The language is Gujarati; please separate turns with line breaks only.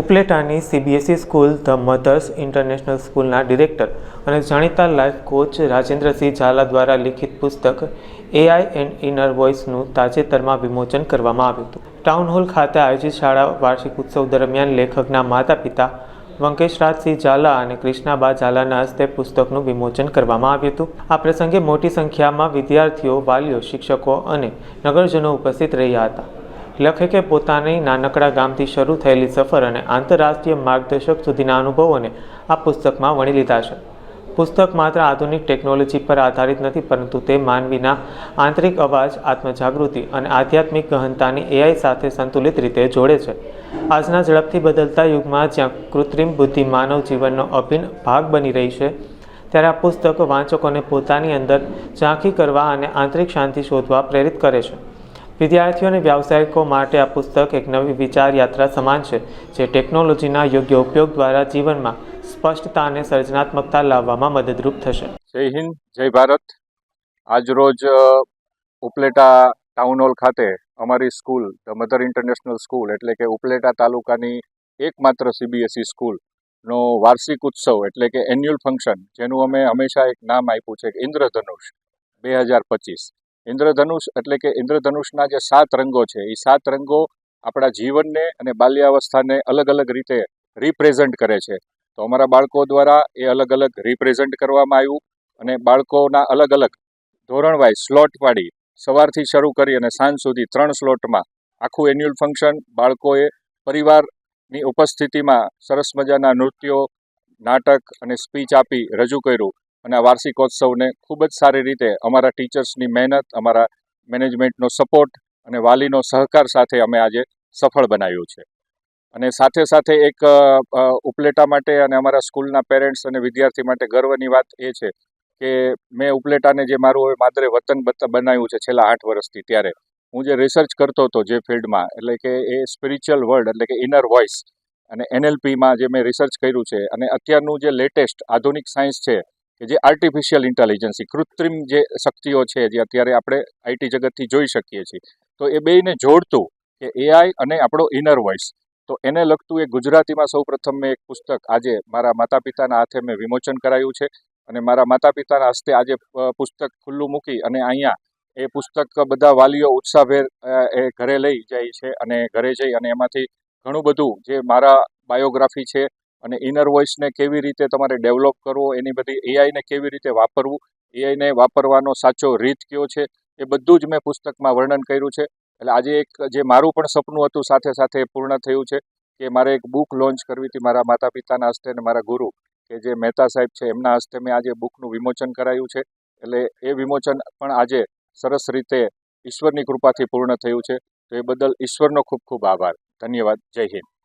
ઉપલેટાની CBSE school, the mothers international સ્કૂલના ડિરેક્ટર અને જાણીતા લાઈફ કોચ રાજેન્દ્રસિંહ ઝાલા દ્વારા લિખિત પુસ્તક એઆઈ એન્ડ ઇનર વોઇસનું તાજેતરમાં વિમોચન કરવામાં આવ્યું હતું. ટાઉન હોલ ખાતે આયોજિત શાળા વાર્ષિક ઉત્સવ દરમિયાન લેખકના માતા પિતા વંકેશરાજસિંહ ઝાલા અને કૃષ્ણાબા ઝાલાના હસ્તે પુસ્તકનું વિમોચન કરવામાં આવ્યું હતું. આ પ્રસંગે મોટી સંખ્યામાં વિદ્યાર્થીઓ, વાલીઓ, શિક્ષકો અને નગરજનો ઉપસ્થિત રહ્યા હતા. લેખકે પોતાની નાનકડા ગામથી શરૂ થયેલી સફર અને આંતરરાષ્ટ્રીય માર્ગદર્શક સુધીના અનુભવોને આ પુસ્તકમાં વણી લીધા છે. પુસ્તક માત્ર આધુનિક ટેકનોલોજી પર આધારિત નથી, પરંતુ તે માનવીના આંતરિક અવાજ, આત્મજાગૃતિ અને આધ્યાત્મિક ગહનતાની એઆઈ સાથે સંતુલિત રીતે જોડે છે. આજના ઝડપથી બદલતા યુગમાં જ્યાં કૃત્રિમ બુદ્ધિ માનવ જીવનનો અભિન્ન ભાગ બની રહી છે, ત્યારે આ પુસ્તક વાંચકોને પોતાની અંદર ઝાંખી કરવા અને આંતરિક શાંતિ શોધવા પ્રેરિત કરે છે. વિદ્યાર્થીઓ અને વ્યાવસાયિકો માટે આ પુસ્તક એક નવી વિચાર યાત્રા સમાન છે, જે ટેકનોલોજીના યોગ્ય ઉપયોગ દ્વારા જીવનમાં સ્પષ્ટતા અને સર્જનાત્મકતા લાવવામાં મદદરૂપ થશે.
જય હિન્દ, જય ભારત. આજરોજ ઉપલેટા ટાઉન હોલ ખાતે અમારી school, the mother international school, એટલે કે ઉપલેટા તાલુકાની એકમાત્ર સીબીએસઈ સ્કૂલનો વાર્ષિક ઉત્સવ, એટલે કે એન્યુઅલ ફંક્શન, જેનું અમે હંમેશા એક નામ આપ્યું છે ઇન્દ્રધનુષ, બે હજાર પચીસ. ઇન્દ્રધનુષ એટલે કે ઇન્દ્રધનુષના જે સાત રંગો છે, એ સાત રંગો આપણા જીવનને અને બાલ્યાવસ્થાને અલગ અલગ રીતે રિપ્રેઝન્ટ કરે છે. તો અમારા બાળકો દ્વારા એ અલગ અલગ રિપ્રેઝન્ટ કરવામાં આવ્યું અને બાળકોના અલગ અલગ ધોરણ વાઇઝ સ્લોટ પાડી સવારથી શરૂ કરી અને સાંજ સુધી ત્રણ સ્લોટમાં આખું એન્યુઅલ ફંક્શન બાળકોએ પરિવારની ઉપસ્થિતિમાં સરસ મજાના નૃત્યો, નાટક અને સ્પીચ આપી રજૂ કર્યું. અને આ વાર્ષિકોત્સવને ખૂબ જ સારી રીતે અમારા ટીચર્સની મહેનત, અમારા મેનેજમેન્ટનો સપોર્ટ અને વાલીનો સહકાર સાથે અમે આજે સફળ બનાવ્યું છે. અને સાથે સાથે એક ઉપલેટા માટે અને અમારા સ્કૂલના પેરેન્ટ્સ અને વિદ્યાર્થી માટે ગર્વની વાત એ છે કે મેં ઉપલેટાને જે મારું હવે માદરે વતન બનાવ્યું છે છેલ્લા આઠ વર્ષથી ત્યારે, હું જે રિસર્ચ કરતો હતો જે ફિલ્ડમાં, એટલે કે એ સ્પિરિચ્યુઅલ વર્લ્ડ એટલે કે ઇનર વોઇસ અને એનએલપીમાં જે મેં રિસર્ચ કર્યું છે અને અત્યારનું જે લેટેસ્ટ આધુનિક સાયન્સ છે કે જે આર્ટિફિશિયલ ઇન્ટેલિજન્સી કૃત્રિમ જે શક્તિઓ છે જે અત્યારે આપણે આઈટી જગતથી જોઈ શકીએ છીએ, તો એ બેયને જોડતું કે એઆઈ અને આપણો ઇનર વોઇસ તો એને લગતું એક ગુજરાતીમાં સૌપ્રથમ મેં એક પુસ્તક આજે મારા માતા પિતાના હાથે મેં વિમોચન કરાયું છે અને મારા માતા પિતાના હસ્તે આજે પુસ્તક ખુલ્લું મૂકી અને અહીંયા એ પુસ્તક બધા વાલીઓ ઉત્સાહભેર એ ઘરે લઈ જાય છે અને ઘરે જઈ અને એમાંથી ઘણું બધું જે મારા બાયોગ્રાફી છે અને ઇનર વોઇસને કેવી રીતે તમારે ડેવલપ કરવો, એની બધી એઆઈને કેવી રીતે વાપરવું એઆઈને વાપરવાનો સાચો રીત કયો છે, એ બધું જ મેં પુસ્તકમાં વર્ણન કર્યું છે. એટલે આજે એક જે મારું પણ સપનું હતું, સાથે સાથે પૂર્ણ થયું છે કે મારે એક બુક લોન્ચ કરવી હતી મારા માતા પિતાના હસ્તે અને મારા ગુરુ, કે જે મહેતા સાહેબ છે, એમના હસ્તે મેં આજે બુકનું વિમોચન કરાયું છે. એટલે એ વિમોચન પણ આજે સરસ રીતે ઈશ્વરની કૃપાથી પૂર્ણ થયું છે. તો એ બદલ ઈશ્વરનો ખૂબ ખૂબ આભાર. ધન્યવાદ. જય હિન્દ.